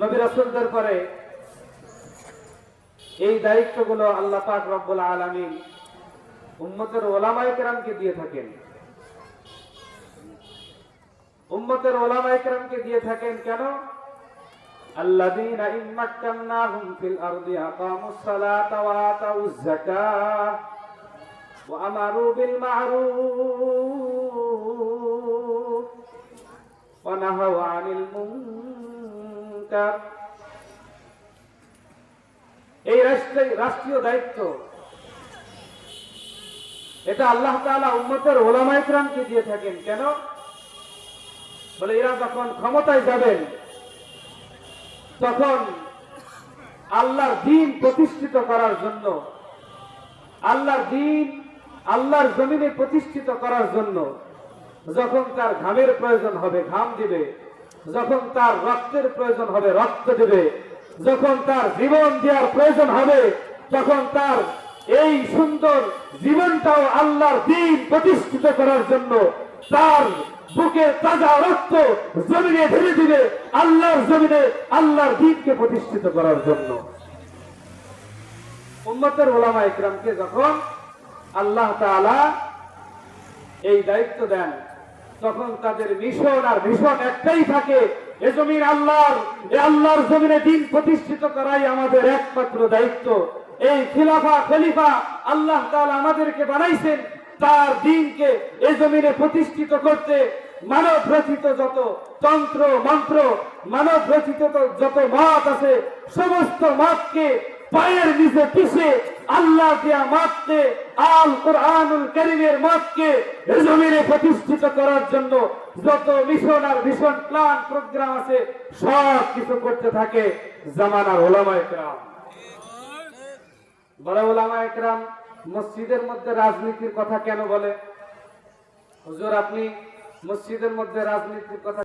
নবী রাসূলদের পরে এই দায়িত্বগুলো আল্লাহ পাক রব্বুল আলামিন উম্মতের ওলামায়ে কেরামকে দিয়ে থাকেন। উম্মতের ওলামায়ে কেরামকে দিয়ে থাকেন কেন? আল্লাযীনা ইম্মাক্কান্নাহুম ফিল আরদি আকামুস সালাতা ওয়া আতাউজ যাকাহ ওয়া আমারু বিল মা'রুফ ওয়া নাহাউ এই রাষ্ট্রে রাষ্ট্রীয় দায়িত্ব। এটা আল্লাহ তাআলা উম্মতের ওলামায়ে কেরামকে দিয়ে থাকেন। কেন? বলে এরা যখন ক্ষমতায় যাবেন, তখন আল্লাহর দিন প্রতিষ্ঠিত করার জন্য, আল্লাহর দিন আল্লাহর জমিনে প্রতিষ্ঠিত করার জন্য, যখন তার ঘামের প্রয়োজন হবে, ঘাম দিবে যখন তার রক্তের প্রয়োজন হবে, রক্ত দেবে। যখন তার জীবন দেওয়ার প্রয়োজন হবে তখন তার এই সুন্দর জীবনটাও আল্লাহর দিন প্রতিষ্ঠিত করার জন্য তার বুকের তাজা রক্ত জমিনে ঢেলে দিবে, আল্লাহর জমিনে আল্লাহর দিনকে প্রতিষ্ঠিত করার জন্য। উম্মতের ওলামা ইকরামকে যখন আল্লাহ তাআলা এই দায়িত্ব দেন তখন তাদের মিশন আর ভীষণ একটাই থাকে, এ জমিন আল্লাহর, এ আল্লাহর জমিনে দিন প্রতিষ্ঠিত করাই আমাদের একমাত্র দায়িত্ব। এই খিলাফা, খলিফা আল্লাহ তাআলা আমাদেরকে বানাইছেন, তার দিনকে এ জমিনে প্রতিষ্ঠিত করতে মানব রচিত যত তন্ত্র, মন্ত্র মানব রচিত যত মত আছে, সমস্ত মতকে পায়ের নিচে পিছে আল্লাহ দিয়া মতকে আল কোরআনুল করিমের মতকে জমিনে প্রতিষ্ঠিত করার জন্য যত মিশন আর ভীষণ প্ল্যান প্রোগ্রাম আছে, সব কিছু করতে থাকে জামানার ওলামা একরাম বড় ওলামা একরাম মসজিদের মধ্যে রাজনীতির কথা কেন বলে? হুজুর, আপনি মসজিদের মধ্যে রাজনীতির কথা